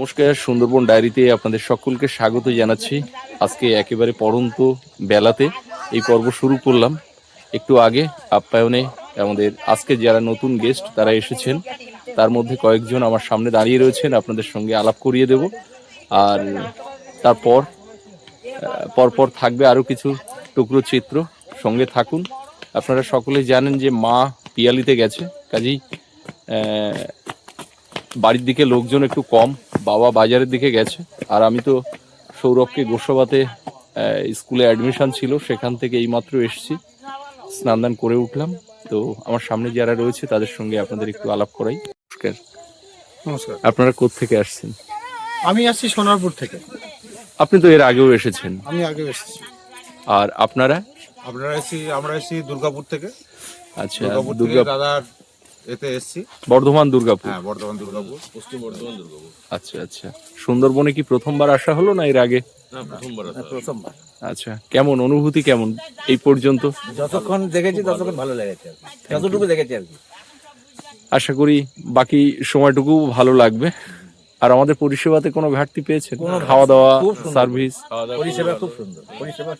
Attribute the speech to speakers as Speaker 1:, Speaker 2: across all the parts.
Speaker 1: নমস্কার, সুন্দরবন ডায়েরিতে আপনাদের সকলকে স্বাগত জানাচ্ছি। আজকে একেবারে পড়ন্ত বেলাতে এই পর্ব শুরু করলাম। একটু আগে আপ্যায়নে আমাদের আজকে যারা নতুন গেস্ট তারা এসেছেন, তার মধ্যে কয়েকজন আমার সামনে দাঁড়িয়ে রয়েছেন, আপনাদের সঙ্গে আলাপ করিয়ে দেব। আর তারপর পরপর থাকবে আরও কিছু টুকরো চিত্র। সঙ্গে থাকুন। আপনারা সকলে জানেন যে মা পিয়ালিতে গেছে, কাজেই বাড়ির দিকে লোকজন একটু কম। বাবা বাজারের দিকে গেছে। আর আমি তো সৌরভকে গোসাবাতে স্কুলে অ্যাডমিশন ছিল সেখান থেকে এইমাত্র এসেছি। স্নান দান করে উঠলাম। তো আমার সামনে যারা রয়েছে তাদের সঙ্গে আপনাদের একটু আলাপ করাই। নমস্কার।
Speaker 2: নমস্কার।
Speaker 1: আপনারা কোত্থেকে আসছেন?
Speaker 2: আমি আসছি সোনারপুর থেকে।
Speaker 1: আপনি তো এর আগেও এসেছেন।
Speaker 2: আমি আগে এসেছি।
Speaker 1: আর আপনারা?
Speaker 2: আপনারা এসেছি আমরা এসেছি দুর্গাপুর থেকে।
Speaker 1: আচ্ছা
Speaker 2: দুর্গাপুর থেকে দাদার এতে এসেছি।
Speaker 1: বর্ধমান দুর্গাপুর?
Speaker 2: হ্যাঁ বর্ধমান দুর্গাপুর। পশ্চিম বর্ধমান দুর্গাপুর।
Speaker 1: আচ্ছা আচ্ছা। সুন্দরবনে কি প্রথমবার আসা হলো না এর আগে?
Speaker 3: প্রথমবার
Speaker 1: আচ্ছা কেমন? অনুভূতি কেমন এই পর্যন্ত?
Speaker 3: যতক্ষণ দেখেছি ততক্ষণ ভালো লেগেছে আর কি। যতটুকু দেখেছি আর কি।
Speaker 1: আশা করি বাকি সময়টুকু ভালো লাগবে। আর আমাদের পরিষেবাতে কোনো ঘাটতি পেয়েছেন? খাওয়া দাওয়া
Speaker 3: খুব
Speaker 1: সার্ভিস?
Speaker 3: পরিষেবা খুব সুন্দর। পরিষেবা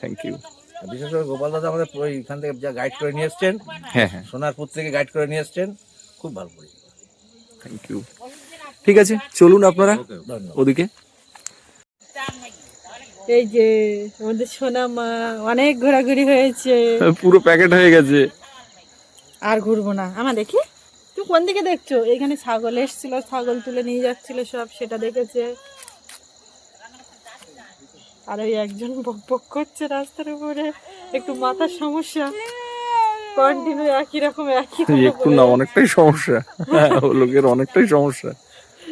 Speaker 1: থ্যাংক ইউ
Speaker 3: বিশেষ করে গোপাল দাদা আমাদের ওই এখান থেকে যা গাইড করে নিয়ে এসছেন
Speaker 1: হ্যাঁ হ্যাঁ।
Speaker 3: সোনারপুর থেকে গাইড করে নিয়ে এসছেন খুব ভালো করে।
Speaker 1: থ্যাংক ইউ ঠিক আছে চলুন আপনারা ওদিকে।
Speaker 4: এই যে আমাদের সোনা মা অনেক ঘোরাঘুরি হয়েছে।
Speaker 1: পুরো প্যাকেট হয়ে গেছে।
Speaker 4: আর ঘুরবো না। আমার দেখি। তুই কোন দিকে দেখছ? এখানে ছাগল এসছিল ছাগল তুলে নিয়ে যাচ্ছিল সব সেটা দেখেছে। আর ওই একজন বক বক করছে রাস্তার উপরে। একটু মাথার সমস্যা। কন্টিনিউ একই রকম একই
Speaker 1: একটু না অনেকটাই সমস্যা। হ্যাঁ, ও লোকের অনেকটাই সমস্যা।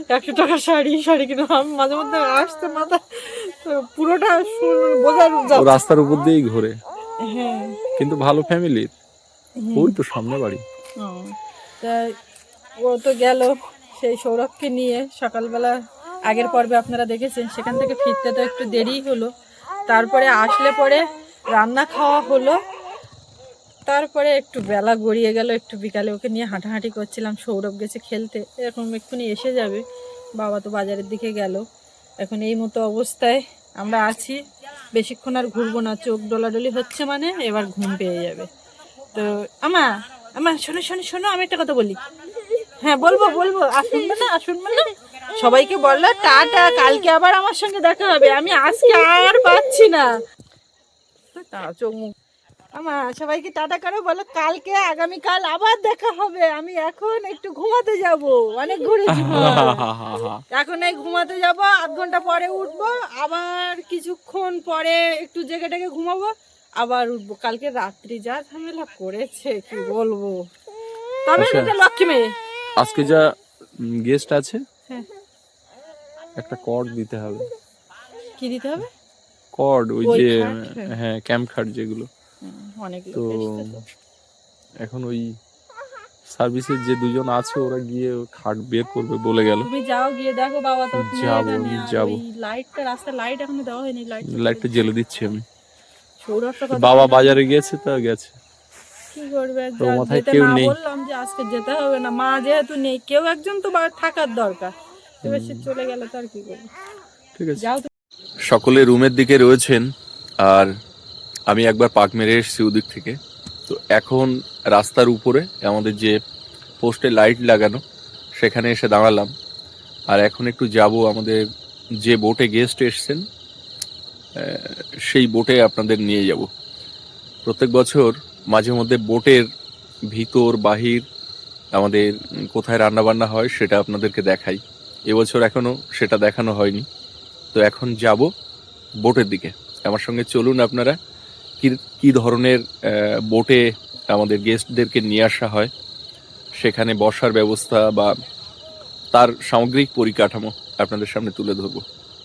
Speaker 4: একশো টাকা শাড়ি শাড়ি কিনে আমি মাঝে মধ্যে আসতে মাথা। পুরোটা বোঝার
Speaker 1: রাস্তার উপর দিয়েই ঘোরে।
Speaker 4: হ্যাঁ।
Speaker 1: কিন্তু ভালো ফ্যামিলির ওই তো সামনে বাড়ি।
Speaker 4: ও, তা ও তো গেল সেই সৌরভকে নিয়ে সকালবেলা আগের পর্বে আপনারা দেখেছেন, সেখান থেকে ফিরতে তো একটু দেরি হলো। তারপরে আসলে পরে রান্না খাওয়া হলো। তারপরে একটু বেলা গড়িয়ে গেল, একটু বিকালে ওকে নিয়ে হাঁটাহাঁটি করছিলাম, সৌরভ গেছে খেলতে। এরকম এক্ষুনি এসে যাবে, বাবা তো বাজারের দিকে গেল। এখন এই মতো অবস্থায় আমরা আছি, বেশিক্ষণ আর ঘুরবো না, চোখ ডোলাডলি হচ্ছে মানে এবার ঘুম পেয়ে যাবে। তো, আমা আমা, শোনো শোনো শোনো, আমি একটা কথা বলি। হ্যাঁ বলব বলব আসুন না আসুন না? সবাইকে বলল টাটা কালকে আবার আমার সঙ্গে দেখা হবে। আমি আজকে আর পাচ্ছি না। তা চোখ মুখ আমা সবাইকে টাটা করে বলো কালকে আগামীকাল আবার দেখা হবে। আমি এখন একটু ঘুমাতে যাব। অনেক ঘুরেছি এখন এই ঘুমাতে যাব আধ ঘণ্টা পরে উঠবো আবার কিছুক্ষণ পরে একটু জেগে টেগে ঘুমাবো আবার উঠবো। কালকে রাত্রি যা ঝামেলা করেছে কি বলব? তবে
Speaker 1: আচ্ছা।
Speaker 4: লক্ষ্মী মেয়ে।
Speaker 1: আজকে যা গেস্ট আছে?
Speaker 4: হ্যাঁ।
Speaker 1: একটা কর্ড দিতে হবে।
Speaker 4: কি দিতে হবে?
Speaker 1: কর্ড ওই যে
Speaker 4: হ্যাঁ।
Speaker 1: ক্যাম্প খাট যেগুলো।
Speaker 4: অনেক
Speaker 1: তো এখন ওই সার্ভিসের যে দুজন আছে ওরা গিয়ে খাট বের করবে বলে গেল।
Speaker 4: তুমি যাও গিয়ে দেখো বাবা তো
Speaker 1: যাব, আমি যাব।
Speaker 4: লাইটটা রাস্তায় লাইট এখনও দেওয়া হয়নি লাইট
Speaker 1: লাইটটা জ্বেলে দিচ্ছি আমি। বাবা বাজারে গেছে তা গেছে।
Speaker 4: কি করবে?
Speaker 1: তো মাথায়
Speaker 4: যেতে
Speaker 1: কেউ নেই।
Speaker 4: বললাম যে আজকে যেতে হবে না। মা যেহেতু নেই কেউ একজন তো থাকার দরকার। এবার সে চলে গেলে তো আর কি করব?
Speaker 1: ঠিক আছে।
Speaker 4: যাও
Speaker 1: সকলে রুমের দিকে রয়েছেন আর আমি একবার পাক মেরে এসেছি ওদিক থেকে। তো এখন রাস্তার উপরে আমাদের যে পোস্টে লাইট লাগানো সেখানে এসে দাঁড়ালাম। আর এখন একটু যাব আমাদের যে বোটে গেস্ট এসছেন সেই বোটে আপনাদের নিয়ে যাব। প্রত্যেক বছর মাঝে মধ্যে বোটের ভিতর বাহির আমাদের কোথায় রান্নাবান্না হয় সেটা আপনাদেরকে দেখাই। এবছর এখনও সেটা দেখানো হয়নি। তো এখন যাব বোটের দিকে। আমার সঙ্গে চলুন আপনারা, কি কি ধরনের বোটে আমাদের গেস্টদেরকে নিয়ে আসা হয়, সেখানে বসার ব্যবস্থা বা তার সামগ্রিক পরিকাঠামো আপনাদের সামনে তুলে ধরবো।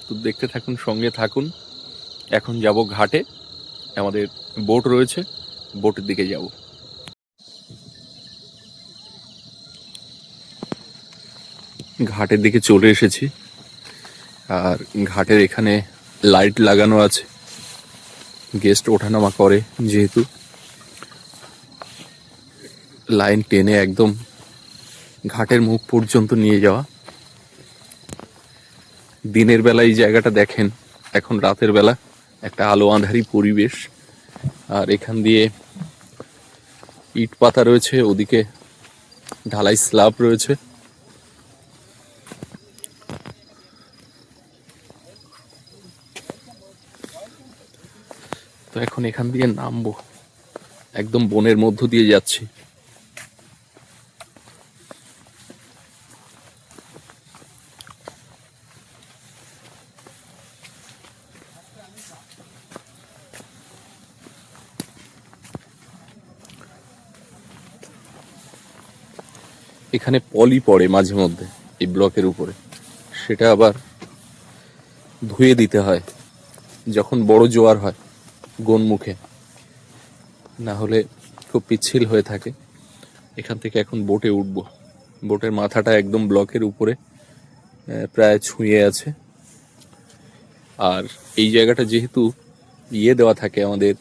Speaker 1: তো দেখতে থাকুন, সঙ্গে থাকুন। এখন যাব ঘাটে, আমাদের বোট রয়েছে, বোটের দিকে যাব। ঘাটের দিকে চলে এসেছি। আর ঘাটের এখানে লাইট লাগানো আছে। গেস্ট ওঠানামা করে যেহেতু। লাইন টেনে একদম ঘাটের মুখ পর্যন্ত নিয়ে যাওয়া। দিনের বেলা এই জায়গাটা দেখেন, এখন রাতের বেলা একটা আলো আঁধারি পরিবেশ। আর এখান দিয়ে ইট পাতা রয়েছে, ওদিকে ঢালাই স্ল্যাব রয়েছে। তো এখন এখান দিয়ে নামবো। একদম বনের মধ্য দিয়ে যাচ্ছি। এখানে পলি পড়ে মাঝে মধ্যে, এই ব্লকের উপরে। সেটা আবার ধুয়ে দিতে হয়, যখন বড় জোয়ার হয়। গনমুখে। না হলে খুব পিচ্ছিল হয়ে থাকে। এখান থেকে এখন বোটে উঠবো। বোটের মাথাটা একদম ব্লকের উপরে প্রায় ছুঁয়ে আছে। আর এই জায়গাটা যেহেতু ইয়ে দেওয়া থাকে আমাদের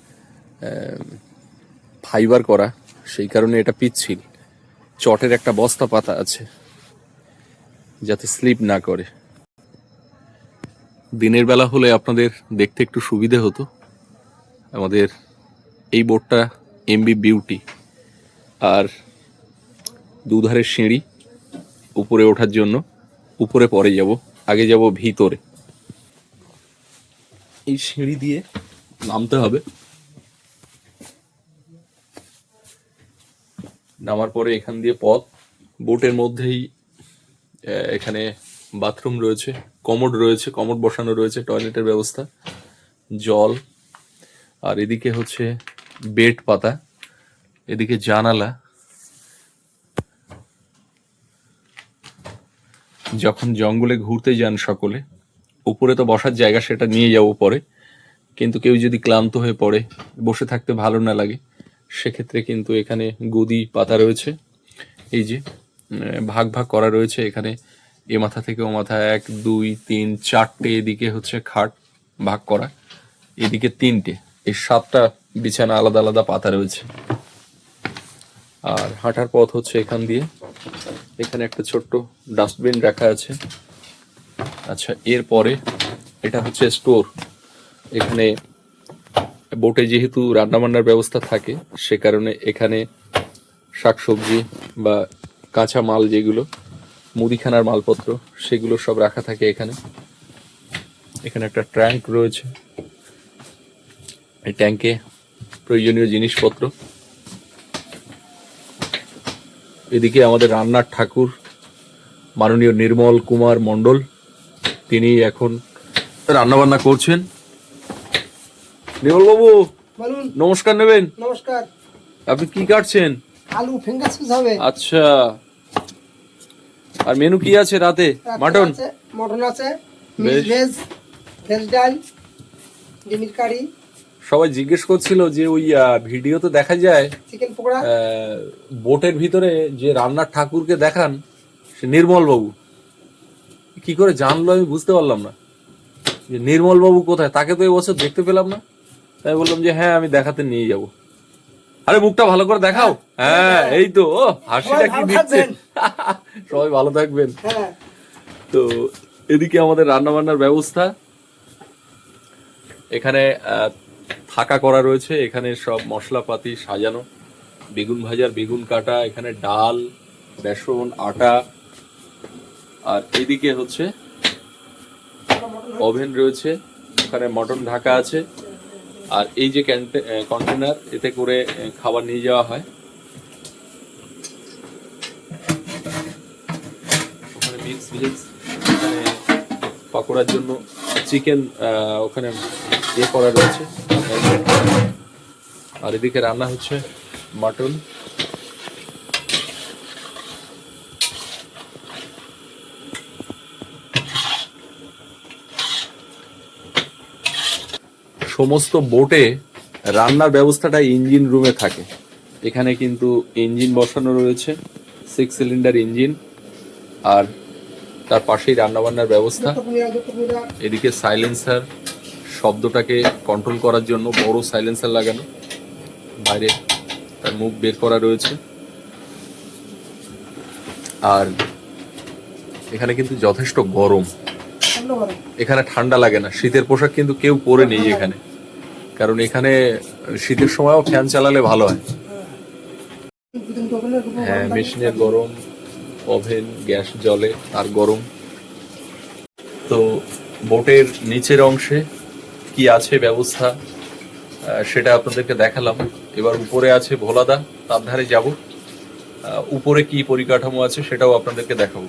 Speaker 1: ফাইবার করা, সেই কারণে এটা পিচ্ছিল। চটের একটা বস্তা পাতা আছে, যাতে স্লিপ না করে। দিনের বেলা হলে আপনাদের দেখতে একটু সুবিধে হতো। আমাদের এই বোটটা এমবি বিউটি আর দুধারের সিঁড়ি উপরে ওঠার জন্য। উপরে পরে যাব, আগে যাব ভিতরে। এই সিঁড়ি দিয়ে নামতে হবে। নামার পরে এখান দিয়ে পথ। বোটের মধ্যেই এখানে বাথরুম রয়েছে, কমোড রয়েছে, কমোড বসানো রয়েছে, টয়লেটের ব্যবস্থা, জল আর এদিকে হচ্ছে বেড পাতা, এদিকে জানালা। যখন জঙ্গলে ঘুরতে যান সকলে, উপরে তো বসার জায়গা সেটা নিয়ে যাব পরে, কিন্তু কেউ যদি ক্লান্ত হয়ে পড়ে, বসে থাকতে ভালো না লাগে, সেক্ষেত্রে কিন্তু এখানে গদি পাতা রয়েছে। এই যে ভাগ ভাগ করা রয়েছে এখানে, এ মাথা থেকে ও মাথা, এক, দুই, তিন, চারটে, এদিকে হচ্ছে খাট ভাগ করা, এদিকে তিনটে। এই সাতটা বিছানা আলাদা আলাদা পাতা রয়েছে। আর হাঁটার পথ হচ্ছে এখান দিয়ে। এখানে একটা ছোট্ট ডাস্টবিন রাখা আছে। আচ্ছা এরপরে এটা হচ্ছে স্টোর। এখানে বোটে যেহেতু রান্নাবান্নার ব্যবস্থা থাকে, সে কারণে এখানে শাকসবজি বা কাঁচা মাল যেগুলো, মুদিখানার মালপত্র, সেগুলো সব রাখা থাকে এখানে। এখানে একটা ট্র্যাঙ্ক রয়েছে। এই ট্যাঙ্কে প্রয়োজনীয় জিনিসপত্র। এদিকে আমাদের রান্নার ঠাকুর মাননীয় নির্মল কুমার মণ্ডল তিনি এখন রান্নাবান্না করছেন। নির্মল বাবু
Speaker 5: বলুন।
Speaker 1: নমস্কার নেবেন।
Speaker 5: নমস্কার।
Speaker 1: আপনি কি কাটছেন?
Speaker 5: আলু ফিঙ্গার হবে।
Speaker 1: আচ্ছা। আর মেনু কি আছে রাতে? মাটন?
Speaker 5: আছে, মটন আছে মিক্স ভেজ ভেজ ডাল ডিমির কারি।
Speaker 1: সবাই জিজ্ঞেস করছিল যে ওই ভিডিওতে দেখা যায় বোটের ভিতরে যে রান্নার ঠাকুরকে দেখান সে নির্মল বাবু কি করে জানলো আমি বুঝতে পারলাম না। যে নির্মল বাবু কোথায়? তাকে তো এবছর দেখতে পেলাম না। তাই বললাম যে হ্যাঁ আমি দেখাতে নিয়ে যাব। আরে মুখটা ভালো করে দেখাও। হ্যাঁ এই তো ও হাসিটা কি দিচ্ছে। সবাই ভালো থাকবেন।
Speaker 5: হ্যাঁ।
Speaker 1: তো এদিকে আমাদের রান্না বান্নার ব্যবস্থা। এখানে আহ, থাকা করা রয়েছে। এখানে সব মশলাপাতি সাজানো। বেগুন ভাজার বেগুন কাটা, এখানে ডাল, বেসন, আটা। আর এদিকে হচ্ছে ওভেন রয়েছে, ওখানে মটন ঢাকা আছে। আর এই যে কন্টেনার, এতে করে খাবার নিয়ে যাওয়া হয়। ওখানে মিক্স পাকোড়ার জন্য চিকেন ওখানে ইয়ে করা রয়েছে। আর এদিকে রান্না হচ্ছে মাটন। সমস্ত বোটে রান্নার ব্যবস্থাটা ইঞ্জিন রুমে থাকে। এখানে কিন্তু ইঞ্জিন বসানো রয়েছে সিক্স সিলিন্ডার ইঞ্জিন আর তার পাশেই রান্নাবান্নার ব্যবস্থা। এদিকে সাইলেন্সার শব্দটাকে কন্ট্রোল করার জন্য বড় সাইলেন্সার লাগানো। বাইরে তার মুখ বের করা রয়েছে। আর এখানে কিন্তু যথেষ্ট গরম। এখানে ঠান্ডা লাগে না। শীতের পোশাক কিন্তু কেউ পরে নেই এখানে। কারণ এখানে শীতের সময়ও ফ্যান চালালে ভালো হয়। হ্যাঁ মেশিনের গরম ওভেন গ্যাস, জলে আর গরম। তো বোটের নিচের অংশে কি আছে ব্যবস্থা? সেটা আপনাদেরকে দেখালাম। এবার উপরে আছে ভোলাদা তার ধারে যাব উপরে কি পরিকাঠামো আছে সেটাও আপনাদেরকে দেখাবো।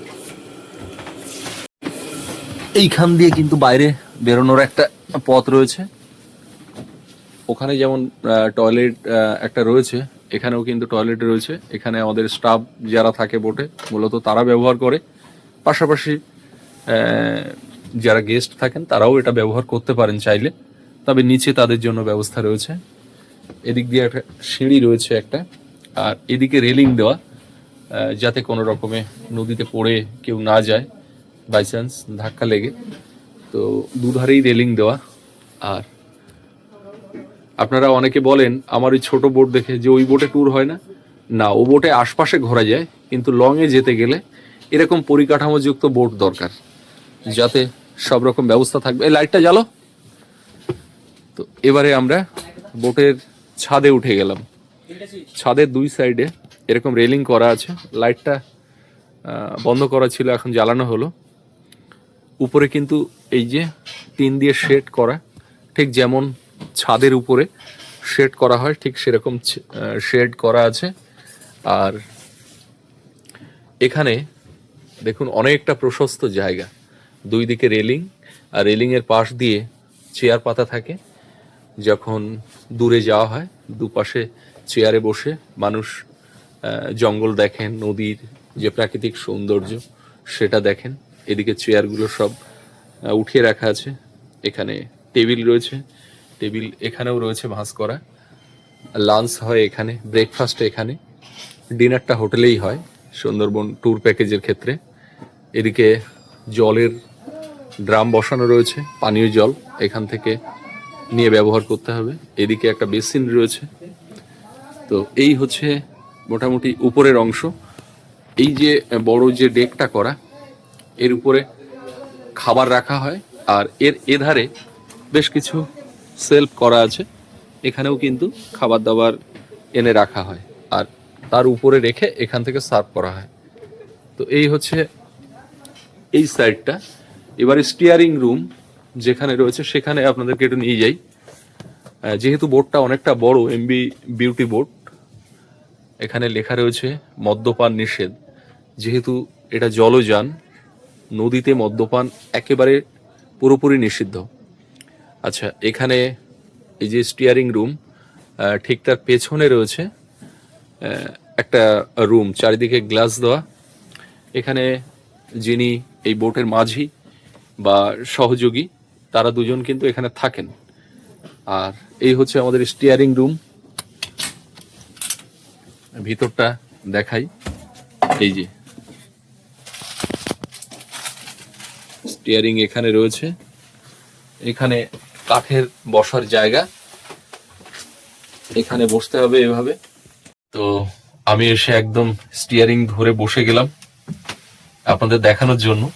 Speaker 1: এইখান দিয়ে কিন্তু বাইরে বেরোনোর একটা পথ রয়েছে। ওখানে যেমন টয়লেট একটা রয়েছে এখানেও কিন্তু টয়লেট রয়েছে। এখানে আমাদের স্টাফ যারা থাকে বোটে মূলত তারা ব্যবহার করে। পাশাপাশি আহ, যারা গেস্ট থাকেন, তারাও এটা ব্যবহার করতে পারেন চাইলে। তবে নিচে তাদের জন্য ব্যবস্থা রয়েছে। এদিক দিয়ে একটা সিঁড়ি রয়েছে একটা, আর এদিকে রেলিং দেওয়া যাতে কোনো রকমে নদীতে পড়ে কেউ না যায় বাই চান্স ধাক্কা লেগে। তো দুধারেই রেলিং দেওয়া, আর আপনারা অনেকে বলেন, আমার ওই ছোট বোট দেখে যে ওই বোটে ট্যুর হয় না। না, ও বোটে আশপাশে ঘোরা যায়, কিন্তু লংয়ে যেতে গেলে এরকম পরিকাঠামোযুক্ত বোট দরকার, যাতে সব রকম ব্যবস্থা থাকবে। এই লাইটটা জ্বালো। তো এবারে আমরা বোটের ছাদে উঠে গেলাম। ছাদের দুই সাইডে এরকম রেলিং করা আছে। লাইটটা বন্ধ করা ছিল, এখন জ্বালানো হলো। উপরে কিন্তু এই যে টিন দিয়ে শেড করা, ঠিক যেমন ছাদের উপরে শেড করা হয়, ঠিক সেরকম শেড করা আছে। আর এখানে দেখুন, অনেকটা প্রশস্ত জায়গা। দুই দিকে রেলিং, আর রেলিং এর পাশ দিয়ে চেয়ার পাতা থাকে, যখন দূরে যাওয়া হয়, দুপাশে চেয়ারে বসে মানুষ জঙ্গল দেখেন, নদীর যে প্রাকৃতিক সৌন্দর্য সেটা দেখেন। এদিকে চেয়ারগুলো সব উঠিয়ে রাখা আছে। এখানে টেবিল রয়েছে। টেবিল এখানেও রয়েছে ভাঁজ করা। লাঞ্চ হয় এখানে, ব্রেকফাস্ট এখানে। ডিনারটা হোটেলেই হয়, সুন্দরবন ট্যুর প্যাকেজের ক্ষেত্রে। এদিকে জলের ড্রাম বসানো রয়েছে, পানীয় জল এখান থেকে নিয়ে ব্যবহার করতে হবে। এদিকে একটা বেসিন রয়েছে। তো এই হচ্ছে মোটামুটি উপরের অংশ। এই যে বড় যে ডেকটা করা, এর উপরে খাবার রাখা হয় আর এর এধারে বেশ কিছু সেলফ করা আছে। এখানেও কিন্তু খাবার দাবার এনে রাখা হয় আর তার উপরে রেখে এখান থেকে সার্ভ করা হয়। তো এই হচ্ছে এই সাইডটা। এবারে স্টিয়ারিং রুম যেখানে রয়েছে, সেখানে আপনাদেরকে একটু নিয়ে যাই। যেহেতু বোর্ডটা অনেকটা বড় এমবি বিউটি বোর্ড এখানে লেখা রয়েছে, মদ্যপান নিষেধ। যেহেতু এটা জলযান, নদীতে মদ্যপান একেবারে পুরোপুরি নিষিদ্ধ। আচ্ছা এখানে এই যে স্টিয়ারিং রুম ঠিক তার পেছনে রয়েছে একটা রুম চারিদিকে গ্লাস দেওয়া। এখানে যিনি এই বোটের মাঝি বা সহযোগী, তারা দুজন কিন্তু এখানে থাকেন। আর এই হচ্ছে আমাদের স্টিয়ারিং রুম ভিতরটা দেখাই। এই যে। স্টিয়ারিং এখানে রয়েছে। এখানে কাঠের বসার জায়গা। এখানে বসতে হবে এভাবে। তো আমি এসে একদম স্টিয়ারিং ধরে বসে গেলাম। আপনাদের দেখানোর জন্য।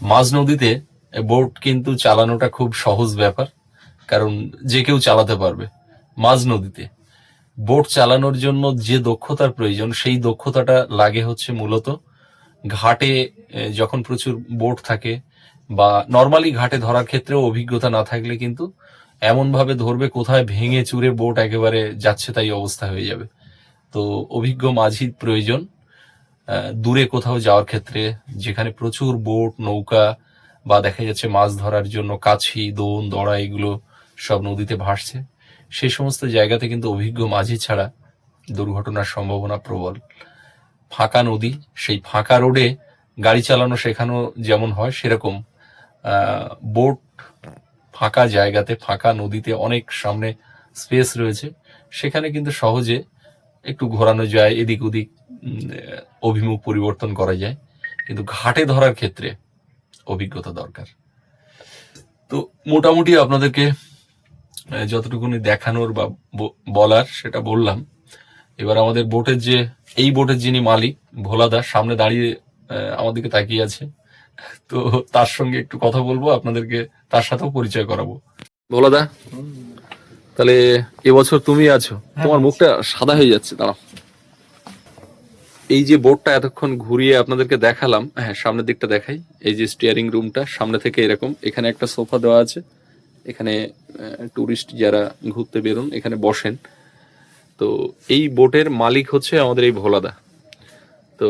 Speaker 1: মাঝ নদীতে বোট কিন্তু চালানোটা খুব সহজ ব্যাপার, কারণ যে কেউ চালাতে পারবে মাঝ নদীতে। বোট চালানোর জন্য যে দক্ষতার প্রয়োজন, সেই দক্ষতাটা লাগে হচ্ছে মূলত ঘাটে যখন প্রচুর বোট থাকে বা নর্মালি ঘাটে ধরার ক্ষেত্রেও অভিজ্ঞতা না থাকলে কিন্তু এমন ভাবে ধরবে কোথায় ভেঙে চুরে বোট একেবারে যাচ্ছে তাই অবস্থা হয়ে যাবে। তো অভিজ্ঞ মাঝির প্রয়োজন। দূরে কোথাও যাওয়ার ক্ষেত্রে যেখানে প্রচুর বোট, নৌকা বা দেখা যাচ্ছে মাছ ধরার জন্য কাছি, দোন, দড়া এগুলো সব নদীতে ভাসছে। সেই সমস্ত জায়গাতে কিন্তু অভিজ্ঞ মাঝি ছাড়া দুর্ঘটনার সম্ভাবনা প্রবল। ফাঁকা নদী, সেই ফাঁকা রোডে গাড়ি চালানো শেখানো যেমন হয়, সেরকম বোট ফাঁকা জায়গাতে, ফাঁকা নদীতে অনেক সামনে স্পেস রয়েছে। সেখানে কিন্তু সহজে একটু ঘোরানো যায়, এদিক ওদিক অভিমুখ পরিবর্তন করা যায়। কিন্তু ঘাটে ধরার ক্ষেত্রে অভিজ্ঞতা দরকার। তো মোটামুটি আপনাদেরকে যতটুকুনি দেখানোর বা বলার সেটা বললাম। এবার আমাদের বোটের যে, এই বোটের যিনি মালিক, ভোলা দাস, সামনে দাঁড়িয়ে আমাদেরকে তাকিয়ে আছে। তো তার সঙ্গে একটু কথা বলব, আপনাদেরকে তার সাথেও পরিচয় করাবো। ভোলাদা তাহলে এবছর তুমি আছো। তোমার মুখটা সাদা হয়ে যাচ্ছে দাঁড়াও। এই যে বোর্ডটা এতক্ষণ ঘুরিয়ে আপনাদেরকে দেখালাম হ্যাঁ সামনের দিকটা দেখাই। এই যে স্টিয়ারিং রুমটা সামনে থেকে এরকম। এখানে একটা সোফা দেওয়া আছে। এখানে টুরিস্ট যারা ঘুরতে বেরোন এখানে বসেন। তো এই বোটের মালিক হচ্ছে আমাদের এই ভোলাদা। তো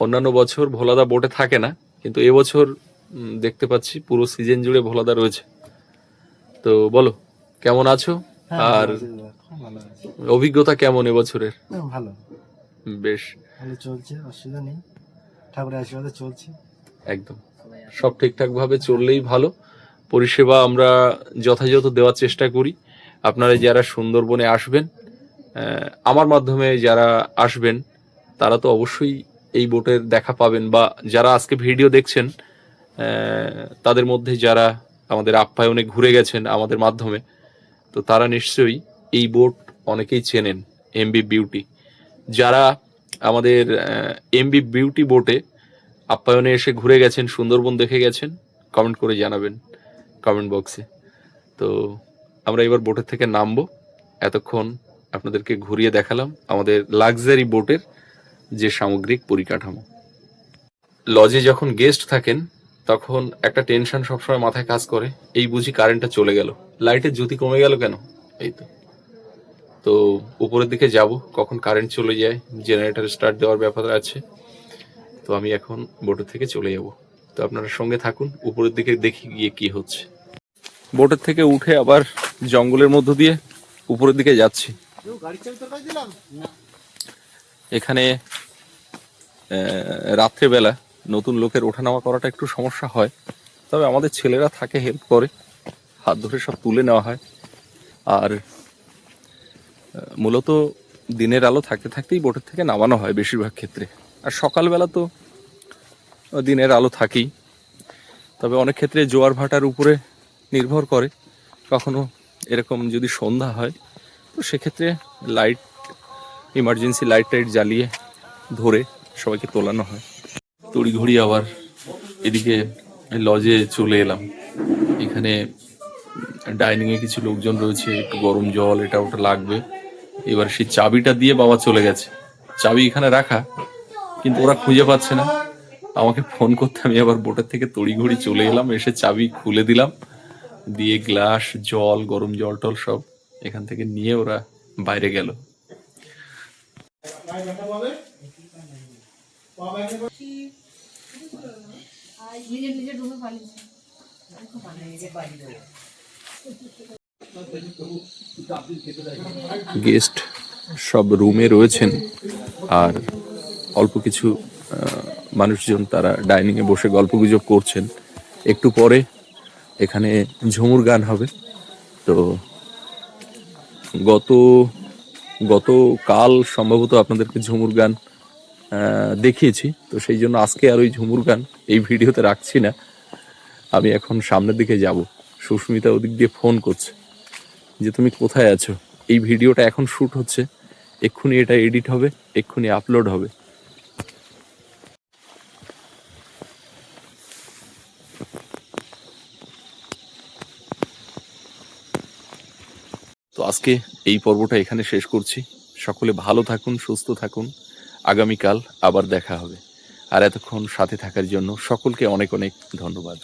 Speaker 1: অন্যান্য বছর ভোলাদা বোটে থাকে না কিন্তু এবছর দেখতে পাচ্ছি পুরো সিজন জুড়ে ভোলাদা রয়েছে। তো বলো কেমন আছো? আর অভিজ্ঞতা কেমন এবছরের?
Speaker 6: ভালো।
Speaker 1: বেশ।
Speaker 6: ভালো চলছে অসুবিধা নেই। ঠাকুরের আশীর্বাদে চলছে।
Speaker 1: একদম। সব ঠিকঠাক ভাবে চললেই ভালো। পরিষেবা আমরা যথাযথ দেওয়ার চেষ্টা করি। আপনারা যারা সুন্দরবনে আসবেন আমার মাধ্যমে যারা আসবেন তারা তো অবশ্যই এই বোটের দেখা পাবেন বা যারা আজকে ভিডিও দেখছেন তাদের মধ্যে যারা আমাদের আপ্যায়নে ঘুরে গেছেন আমাদের মাধ্যমে তো তারা নিশ্চয়ই এই বোট অনেকেই চেনেন এমবি বিউটি যারা আমাদের এমবি বিউটি বোটে আপ্যায়নে এসে ঘুরে গেছেন, সুন্দরবন দেখে গেছেন কমেন্ট করে জানাবেন কমেন্ট বক্সে তো আমরা এবার বোটের থেকে নামবো। এতক্ষণ আপনাদেরকে ঘুরিয়ে দেখালাম আমাদের লাক্সারি বোটের যে সামগ্রিক পরিকাঠামো। লজে যখন গেস্ট থাকেন তখন একটা টেনশন সবসময় মাথায় কাজ করে, এই বুঝি কারেন্টটা চলে গেল। লাইটের জ্যোতি কমে গেল কেন? এই তো। তো উপরের দিকে যাব, কখন কারেন্ট চলে যায় জেনারেটর স্টার্ট দেওয়ার ব্যাপার আছে। তো আমি এখন বোটের থেকে চলে যাব। তো আপনারা সঙ্গে থাকুন, উপরের দিকে দেখি গিয়ে কি হচ্ছে। বোটের থেকে উঠে আবার জঙ্গলের মধ্য দিয়ে উপরের দিকে যাচ্ছি। এখানে রাত্রেবেলা নতুন লোকের ওঠানামা করাটা একটু সমস্যা হয়। তবে আমাদের ছেলেরা থাকে হেল্প করে। হাত ধরে সব তুলে নেওয়া হয়। আর মূলত দিনের আলো থাকতে থাকতেই বোটের থেকে নামানো হয় বেশিরভাগ ক্ষেত্রে। আর সকালবেলা তো দিনের আলো থাকেই। তবে অনেক ক্ষেত্রে জোয়ার ভাটার উপরে নির্ভর করে। কখনো এরকম যদি সন্ধ্যা হয়, তো সেক্ষেত্রে লাইট ইমার্জেন্সি লাইট টাইট জ্বালিয়ে ধরে সবাইকে তোলানো হয়। তড়িঘড়ি আবার এদিকে লজে চলে এলাম। এখানে ডাইনিংয়ে কিছু লোকজন রয়েছে, একটু গরম জল, এটা ওটা লাগবে। এবার সেই চাবিটা দিয়ে বাবা চলে গেছে। চাবি এখানে রাখা, কিন্তু ওরা খুঁজে পাচ্ছে না। আমাকে ফোন করতে আমি আবার বোটের থেকে তড়িঘড়ি চলে এলাম, এসে চাবি খুলে দিলাম। দিয়ে গ্লাস, জল, গরম জল টল সব এখান থেকে নিয়ে ওরা বাইরে গেল। গেস্ট সব রুমে রয়েছেন আর অল্প কিছু মানুষজন তারা ডাইনিং এ বসে গল্পগুজব করছেন। একটু পরে এখানে ঝুমুর গান হবে। তো গত গত কাল সম্ভবত আপনাদেরকে ঝুমুর গান দেখিয়েছি। তো সেই জন্য আজকে আর ওই ঝুমুর গান এই ভিডিওতে রাখছি না। আমি এখন সামনের দিকে যাব। সুস্মিতা ওদিক দিয়ে ফোন করছে যে, তুমি কোথায় আছো? এই ভিডিওটা এখন শুট হচ্ছে। এক্ষুনি এটা এডিট হবে, এক্ষুনি আপলোড হবে। তো আজকে এই পর্বটা এখানে শেষ করছি। সকলে ভালো থাকুন, সুস্থ থাকুন। আগামীকাল আবার দেখা হবে। আর এতক্ষণ সাথে থাকার জন্য সকলকে অনেক অনেক ধন্যবাদ।